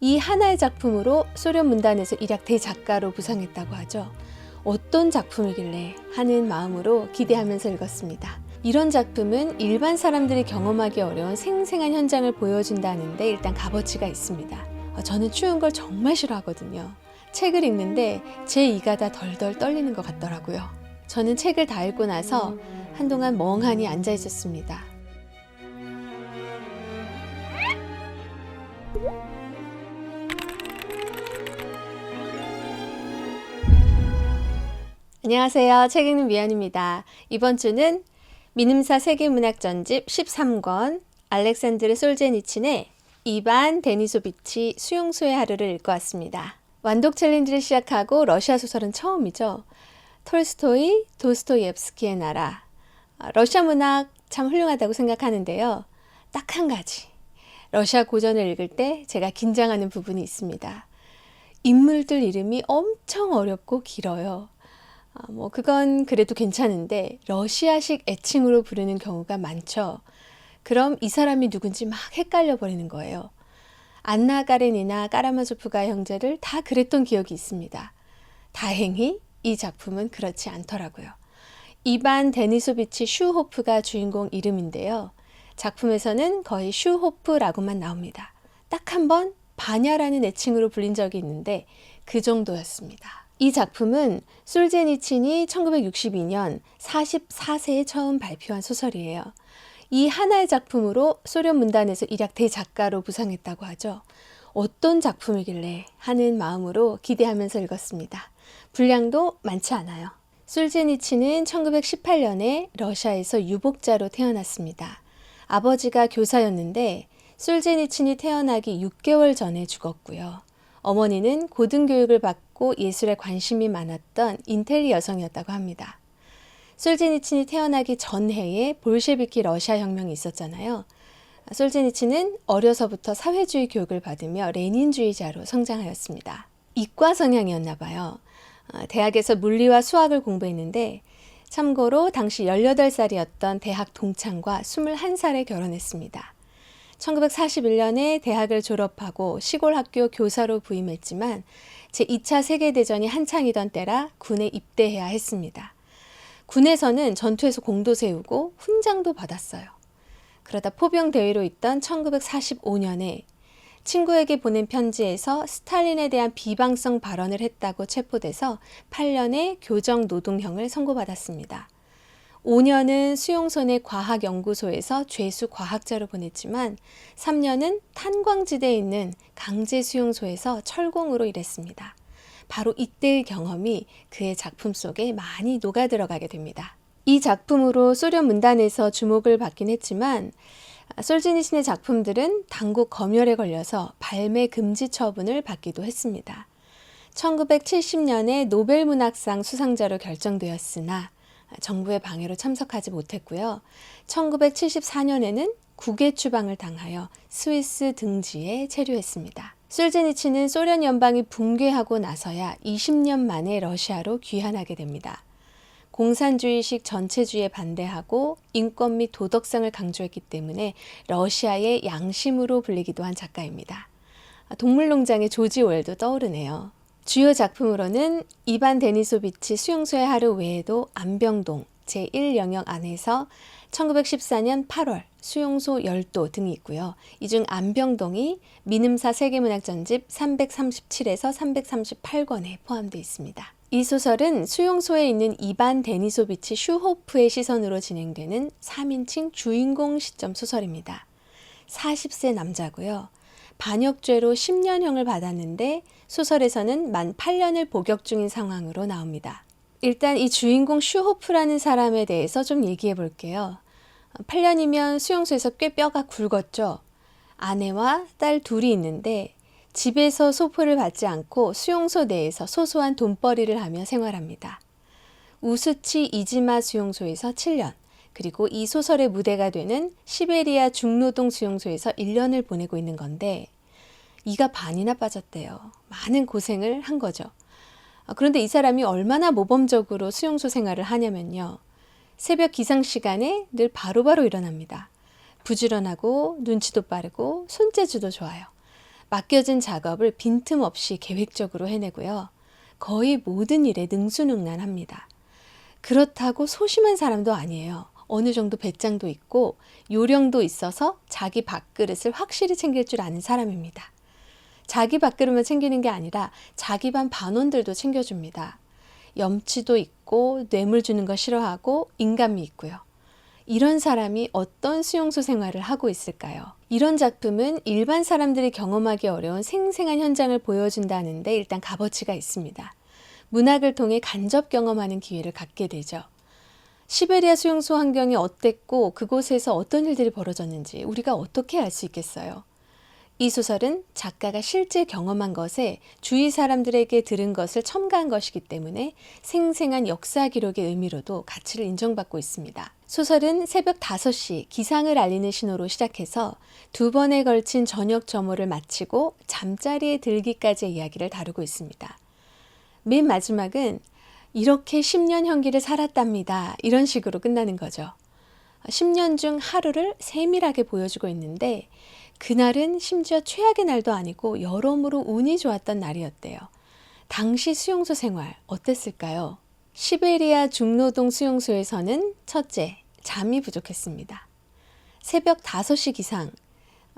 이 하나의 작품으로 소련 문단에서 일약 대작가로 부상했다고 하죠. 어떤 작품이길래 하는 마음으로 기대하면서 읽었습니다. 이런 작품은 일반 사람들이 경험하기 어려운 생생한 현장을 보여준다는데 일단 값어치가 있습니다. 어, 저는 추운 걸 정말 싫어하거든요. 책을 읽는데 제 이가 다 덜덜 떨리는 것 같더라고요. 저는 책을 다 읽고 나서 한동안 멍하니 앉아 있었습니다. 안녕하세요. 책 읽는 미연입니다. 이번 주는 민음사 세계문학 전집 13권 알렉산드르 솔제니친의 이반 데니소비치 수용소의 하루를 읽고 왔습니다. 완독 챌린지를 시작하고 러시아 소설은 처음이죠. 톨스토이, 도스토옙스키의 나라. 아, 러시아 문학 참 훌륭하다고 생각하는데요. 딱 한 가지. 러시아 고전을 읽을 때 제가 긴장하는 부분이 있습니다. 인물들 이름이 엄청 어렵고 길어요. 아, 뭐 그건 그래도 괜찮은데 러시아식 애칭으로 부르는 경우가 많죠. 그럼 이 사람이 누군지 막 헷갈려 버리는 거예요. 안나 까렌이나 까라마조프가 형제를 다 그랬던 기억이 있습니다. 다행히 이 작품은 그렇지 않더라고요. 이반 데니소비치 슈호프가 주인공 이름인데요. 작품에서는 거의 슈호프라고만 나옵니다. 딱 한번 바냐라는 애칭으로 불린 적이 있는데 그 정도였습니다. 이 작품은 솔제니친이 1962년 44세에 처음 발표한 소설이에요. 이 하나의 작품으로 소련 문단에서 일약 대작가로 부상했다고 하죠. 어떤 작품이길래 하는 마음으로 기대하면서 읽었습니다. 분량도 많지 않아요. 솔제니친은 1918년에 러시아에서 유복자로 태어났습니다. 아버지가 교사였는데 솔제니친이 태어나기 6개월 전에 죽었고요. 어머니는 고등교육을 받고 예술에 관심이 많았던 인텔리 여성이었다고 합니다. 솔제니친이 태어나기 전해에 볼셰비키 러시아 혁명이 있었잖아요. 솔제니친은 어려서부터 사회주의 교육을 받으며 레닌주의자로 성장하였습니다. 이과 성향이었나 봐요. 어, 대학에서 물리와 수학을 공부했는데 참고로 당시 18살이었던 대학 동창과 21살에 결혼했습니다. 1941년에 대학을 졸업하고 시골 학교 교사로 부임했지만 제2차 세계대전이 한창이던 때라 군에 입대해야 했습니다. 군에서는 전투에서 공도 세우고 훈장도 받았어요. 그러다 포병 대위로 있던 1945년에 친구에게 보낸 편지에서 스탈린에 대한 비방성 발언을 했다고 체포돼서 8년의 교정 노동형을 선고받았습니다. 5년은 수용소 내 과학연구소에서 죄수 과학자로 보냈지만 3년은 탄광지대에 있는 강제 수용소에서 철공으로 일했습니다. 바로 이때의 경험이 그의 작품 속에 많이 녹아 들어가게 됩니다. 이 작품으로 소련 문단에서 주목을 받긴 했지만 솔지니신의 작품들은 당국 검열에 걸려서 발매 금지 처분을 받기도 했습니다. 1970년에 노벨 문학상 수상자로 결정되었으나 정부의 방해로 참석하지 못했고요. 1974년에는 국외 추방을 당하여 스위스 등지에 체류했습니다. 솔제니치는 소련 연방이 붕괴하고 나서야 20년 만에 러시아로 귀환하게 됩니다. 공산주의식 전체주의에 반대하고 인권 및 도덕성을 강조했기 때문에 러시아의 양심으로 불리기도 한 작가입니다. 동물농장의 조지 웰도 떠오르네요. 주요 작품으로는 이반 데니소비치 수용소의 하루 외에도 안병동 제1영역 안에서 1914년 8월 수용소 열도 등이 있고요. 이 중 안병동이 민음사 세계문학 전집 337에서 338권에 포함되어 있습니다. 이 소설은 수용소에 있는 이반 데니소비치 슈호프의 시선으로 진행되는 3인칭 주인공 시점 소설입니다. 40세 남자고요. 반역죄로 10년형을 받았는데 소설에서는 만 8년을 복역 중인 상황으로 나옵니다. 일단 이 주인공 슈호프라는 사람에 대해서 좀 얘기해 볼게요. 8년이면 수용소에서 꽤 뼈가 굵었죠. 아내와 딸 둘이 있는데 집에서 소포를 받지 않고 수용소 내에서 소소한 돈벌이를 하며 생활합니다. 우스치 이지마 수용소에서 7년, 그리고 이 소설의 무대가 되는 시베리아 중노동 수용소에서 1년을 보내고 있는 건데 이가 반이나 빠졌대요. 많은 고생을 한 거죠. 아, 그런데 이 사람이 얼마나 모범적으로 수용소 생활을 하냐면요. 새벽 기상 시간에 늘 바로바로 일어납니다. 부지런하고 눈치도 빠르고 손재주도 좋아요. 맡겨진 작업을 빈틈없이 계획적으로 해내고요. 거의 모든 일에 능수능란합니다. 그렇다고 소심한 사람도 아니에요. 어느 정도 배짱도 있고 요령도 있어서 자기 밥그릇을 확실히 챙길 줄 아는 사람입니다. 자기 밥그릇만 챙기는 게 아니라 자기 반 반원들도 챙겨줍니다. 염치도 있고 뇌물 주는 거 싫어하고 인간미 있고요. 이런 사람이 어떤 수용소 생활을 하고 있을까요? 이런 작품은 일반 사람들이 경험하기 어려운 생생한 현장을 보여준다는데 일단 값어치가 있습니다. 문학을 통해 간접 경험하는 기회를 갖게 되죠. 시베리아 수용소 환경이 어땠고 그곳에서 어떤 일들이 벌어졌는지 우리가 어떻게 알 수 있겠어요? 이 소설은 작가가 실제 경험한 것에 주위 사람들에게 들은 것을 첨가한 것이기 때문에 생생한 역사 기록의 의미로도 가치를 인정받고 있습니다. 소설은 새벽 5시 기상을 알리는 신호로 시작해서 두 번에 걸친 저녁 점호를 마치고 잠자리에 들기까지의 이야기를 다루고 있습니다. 맨 마지막은 이렇게 10년 형기를 살았답니다. 이런 식으로 끝나는 거죠. 10년 중 하루를 세밀하게 보여주고 있는데 그날은 심지어 최악의 날도 아니고 여러모로 운이 좋았던 날이었대요. 당시 수용소 생활 어땠을까요? 시베리아 중노동 수용소에서는 첫째, 잠이 부족했습니다. 새벽 5시 기상,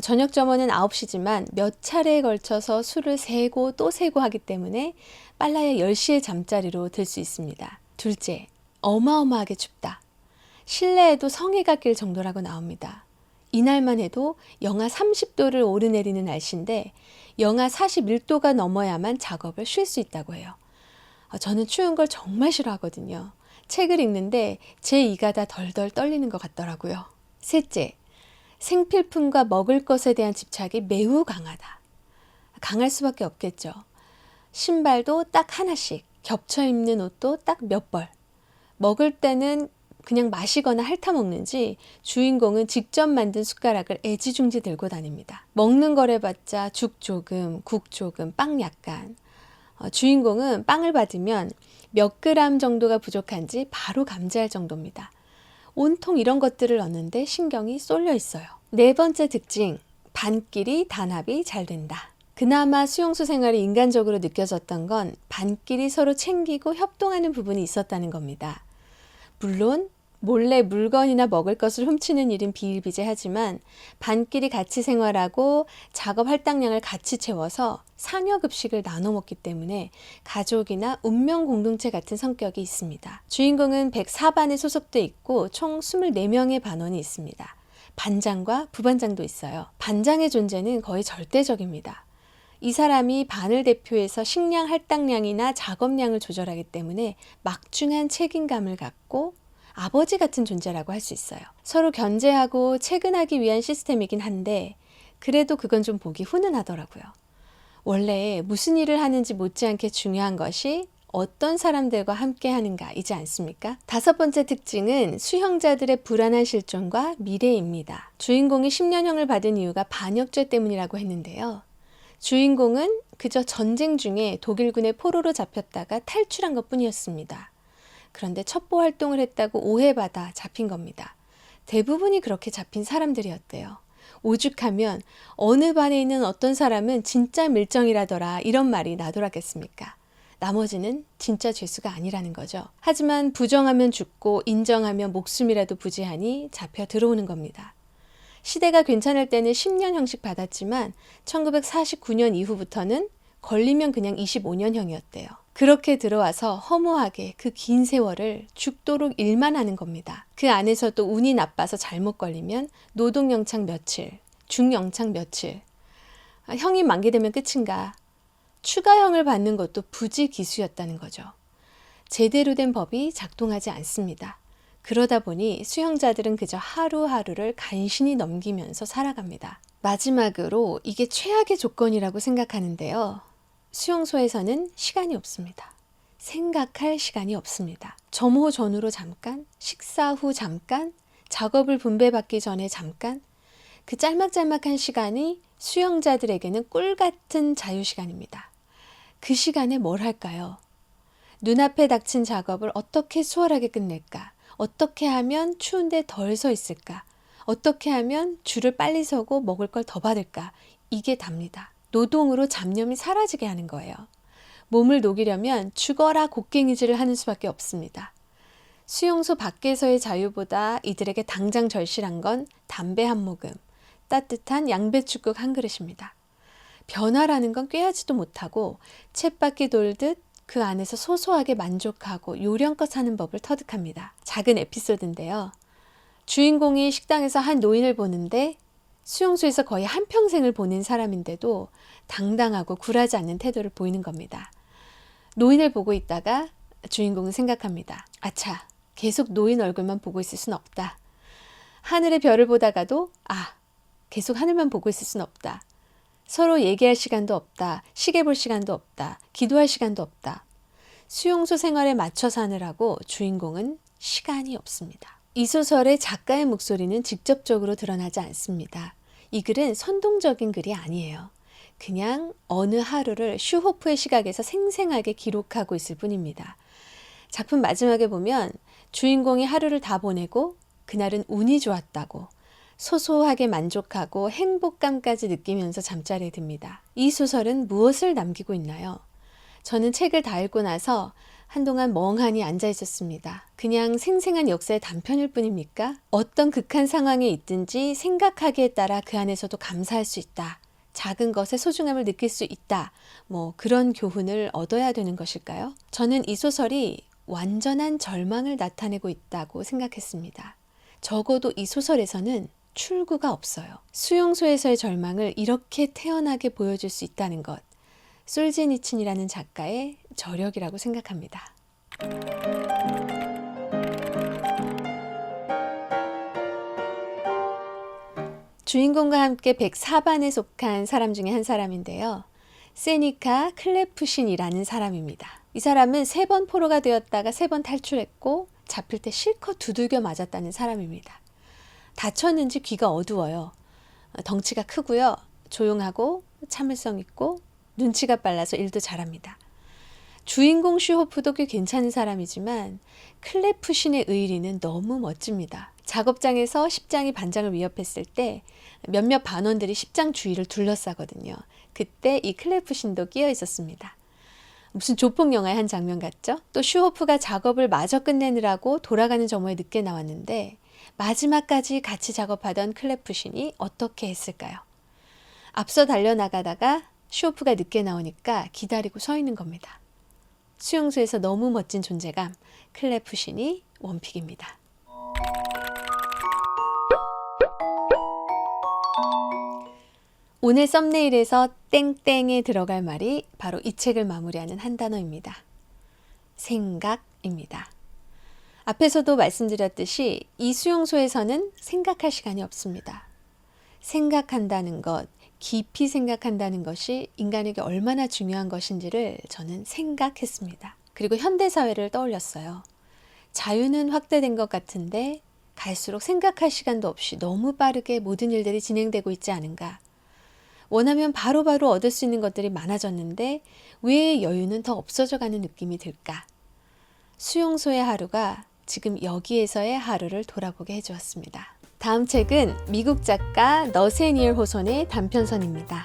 저녁 점호는 9시지만 몇 차례에 걸쳐서 술을 세고 또 세고 하기 때문에 빨라야 10시에 잠자리로 들 수 있습니다. 둘째, 어마어마하게 춥다. 실내에도 성해가 낄 정도라고 나옵니다. 이날만 해도 영하 30도를 오르내리는 날씨인데 영하 41도가 넘어야만 작업을 쉴 수 있다고 해요. 어, 저는 추운 걸 정말 싫어하거든요. 책을 읽는데 제 이가 다 덜덜 떨리는 것 같더라고요. 셋째, 생필품과 먹을 것에 대한 집착이 매우 강하다. 강할 수밖에 없겠죠. 신발도 딱 하나씩, 겹쳐 입는 옷도 딱 몇 벌. 먹을 때는 그냥 마시거나 핥아 먹는지 주인공은 직접 만든 숟가락을 애지중지 들고 다닙니다. 먹는 거래 봤자 죽 조금, 국 조금, 빵 약간. 어, 주인공은 빵을 받으면 몇 그램 정도가 부족한지 바로 감지할 정도입니다. 온통 이런 것들을 얻는데 신경이 쏠려 있어요. 네 번째 특징, 반끼리 단합이 잘 된다. 그나마 수용소 생활이 인간적으로 느껴졌던 건 반끼리 서로 챙기고 협동하는 부분이 있었다는 겁니다. 물론 몰래 물건이나 먹을 것을 훔치는 일은 비일비재하지만 반끼리 같이 생활하고 작업 할당량을 같이 채워서 상여급식을 나눠 먹기 때문에 가족이나 운명 공동체 같은 성격이 있습니다. 주인공은 104반에 소속돼 있고 총 24명의 반원이 있습니다. 반장과 부반장도 있어요. 반장의 존재는 거의 절대적입니다. 이 사람이 반을 대표해서 식량 할당량이나 작업량을 조절하기 때문에 막중한 책임감을 갖고 아버지 같은 존재라고 할 수 있어요. 서로 견제하고 체근하기 위한 시스템이긴 한데 그래도 그건 좀 보기 훈훈하더라고요. 원래 무슨 일을 하는지 못지않게 중요한 것이 어떤 사람들과 함께 하는가이지 않습니까? 다섯 번째 특징은 수형자들의 불안한 실존과 미래입니다. 주인공이 10년형을 받은 이유가 반역죄 때문이라고 했는데요. 주인공은 그저 전쟁 중에 독일군의 포로로 잡혔다가 탈출한 것 뿐이었습니다. 그런데 첩보 활동을 했다고 오해받아 잡힌 겁니다. 대부분이 그렇게 잡힌 사람들이었대요. 오죽하면 어느 반에 있는 어떤 사람은 진짜 밀정이라더라 이런 말이 나돌았겠습니까? 나머지는 진짜 죄수가 아니라는 거죠. 하지만 부정하면 죽고 인정하면 목숨이라도 부지하니 잡혀 들어오는 겁니다. 시대가 괜찮을 때는 10년 형씩 받았지만 1949년 이후부터는 걸리면 그냥 25년형이었대요. 그렇게 들어와서 허무하게 그 긴 세월을 죽도록 일만 하는 겁니다. 그 안에서도 운이 나빠서 잘못 걸리면 노동영창 며칠, 중영창 며칠. 아, 형이 만기되면 끝인가. 추가형을 받는 것도 부지기수였다는 거죠. 제대로 된 법이 작동하지 않습니다. 그러다 보니 수형자들은 그저 하루하루를 간신히 넘기면서 살아갑니다. 마지막으로 이게 최악의 조건이라고 생각하는데요. 수용소에서는 시간이 없습니다. 생각할 시간이 없습니다. 점호 전후로 잠깐, 식사 후 잠깐, 작업을 분배받기 전에 잠깐, 그 짤막짤막한 시간이 수용자들에게는 꿀 같은 자유 시간입니다. 그 시간에 뭘 할까요? 눈앞에 닥친 작업을 어떻게 수월하게 끝낼까? 어떻게 하면 추운데 덜 서 있을까? 어떻게 하면 줄을 빨리 서고 먹을 걸 더 받을까? 이게 답니다. 노동으로 잡념이 사라지게 하는 거예요. 몸을 녹이려면 죽어라 곡괭이질을 하는 수밖에 없습니다. 수용소 밖에서의 자유보다 이들에게 당장 절실한 건 담배 한 모금, 따뜻한 양배추국 한 그릇입니다. 변화라는 건 꾀하지도 못하고 쳇바퀴 돌듯 그 안에서 소소하게 만족하고 요령껏 사는 법을 터득합니다. 작은 에피소드인데요. 주인공이 식당에서 한 노인을 보는데 수용소에서 거의 한평생을 보낸 사람인데도 당당하고 굴하지 않는 태도를 보이는 겁니다. 노인을 보고 있다가 주인공은 생각합니다. 아차, 계속 노인 얼굴만 보고 있을 순 없다. 하늘의 별을 보다가도 아, 계속 하늘만 보고 있을 순 없다. 서로 얘기할 시간도 없다. 시계 볼 시간도 없다. 기도할 시간도 없다. 수용소 생활에 맞춰 사느라고 주인공은 시간이 없습니다. 이 소설의 작가의 목소리는 직접적으로 드러나지 않습니다. 이 글은 선동적인 글이 아니에요. 그냥 어느 하루를 슈호프의 시각에서 생생하게 기록하고 있을 뿐입니다. 작품 마지막에 보면 주인공이 하루를 다 보내고 그날은 운이 좋았다고 소소하게 만족하고 행복감까지 느끼면서 잠자리에 듭니다. 이 소설은 무엇을 남기고 있나요? 저는 책을 다 읽고 나서 한동안 멍하니 앉아 있었습니다. 그냥 생생한 역사의 단편일 뿐입니까? 어떤 극한 상황에 있든지 생각하기에 따라 그 안에서도 감사할 수 있다. 작은 것의 소중함을 느낄 수 있다. 뭐 그런 교훈을 얻어야 되는 것일까요? 저는 이 소설이 완전한 절망을 나타내고 있다고 생각했습니다. 적어도 이 소설에서는 출구가 없어요. 수용소에서의 절망을 이렇게 태연하게 보여줄 수 있다는 것. 솔제니친이라는 작가의 저력이라고 생각합니다. 주인공과 함께 104반에 속한 사람 중에 한 사람인데요. 세니카 클레프신이라는 사람입니다. 이 사람은 세 번 포로가 되었다가 세 번 탈출했고 잡힐 때 실컷 두들겨 맞았다는 사람입니다. 다쳤는지 귀가 어두워요. 덩치가 크고요. 조용하고 참을성 있고 눈치가 빨라서 일도 잘합니다. 주인공 슈호프도 꽤 괜찮은 사람이지만 클레프신의 의리는 너무 멋집니다. 작업장에서 십장이 반장을 위협했을 때 몇몇 반원들이 십장 주위를 둘러싸거든요. 그때 이 클레프신도 끼어 있었습니다. 무슨 조폭 영화의 한 장면 같죠? 또 슈호프가 작업을 마저 끝내느라고 돌아가는 점호에 늦게 나왔는데 마지막까지 같이 작업하던 클레프신이 어떻게 했을까요? 앞서 달려나가다가 슈호프가 늦게 나오니까 기다리고 서 있는 겁니다. 수용소에서 너무 멋진 존재감, 클레프신이 원픽입니다. 오늘 썸네일에서 땡땡에 들어갈 말이 바로 이 책을 마무리하는 한 단어입니다. 생각입니다. 앞에서도 말씀드렸듯이 이 수용소에서는 생각할 시간이 없습니다. 생각한다는 것, 깊이 생각한다는 것이 인간에게 얼마나 중요한 것인지를 저는 생각했습니다. 그리고 현대사회를 떠올렸어요. 자유는 확대된 것 같은데 갈수록 생각할 시간도 없이 너무 빠르게 모든 일들이 진행되고 있지 않은가. 원하면 바로바로 바로 얻을 수 있는 것들이 많아졌는데 왜 여유는 더 없어져 가는 느낌이 들까? 수용소의 하루가 지금 여기에서의 하루를 돌아보게 해주었습니다. 다음 책은 미국 작가 너세니엘 호손의 단편선입니다.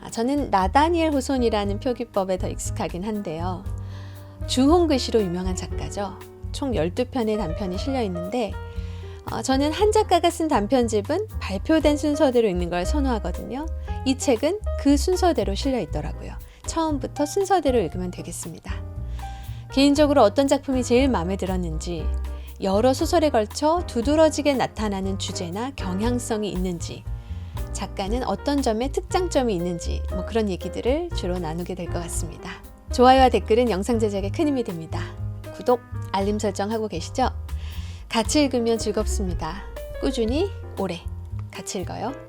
아, 저는 나다니엘 호손이라는 표기법에 더 익숙하긴 한데요. 주홍 글씨로 유명한 작가죠. 총 12편의 단편이 실려 있는데 어, 저는 한 작가가 쓴 단편집은 발표된 순서대로 읽는 걸 선호하거든요. 이 책은 그 순서대로 실려 있더라고요. 처음부터 순서대로 읽으면 되겠습니다. 개인적으로 어떤 작품이 제일 마음에 들었는지, 여러 소설에 걸쳐 두드러지게 나타나는 주제나 경향성이 있는지, 작가는 어떤 점에 특장점이 있는지, 뭐 그런 얘기들을 주로 나누게 될 것 같습니다. 좋아요와 댓글은 영상 제작에 큰 힘이 됩니다. 구독, 알림 설정하고 계시죠? 같이 읽으면 즐겁습니다. 꾸준히 오래 같이 읽어요.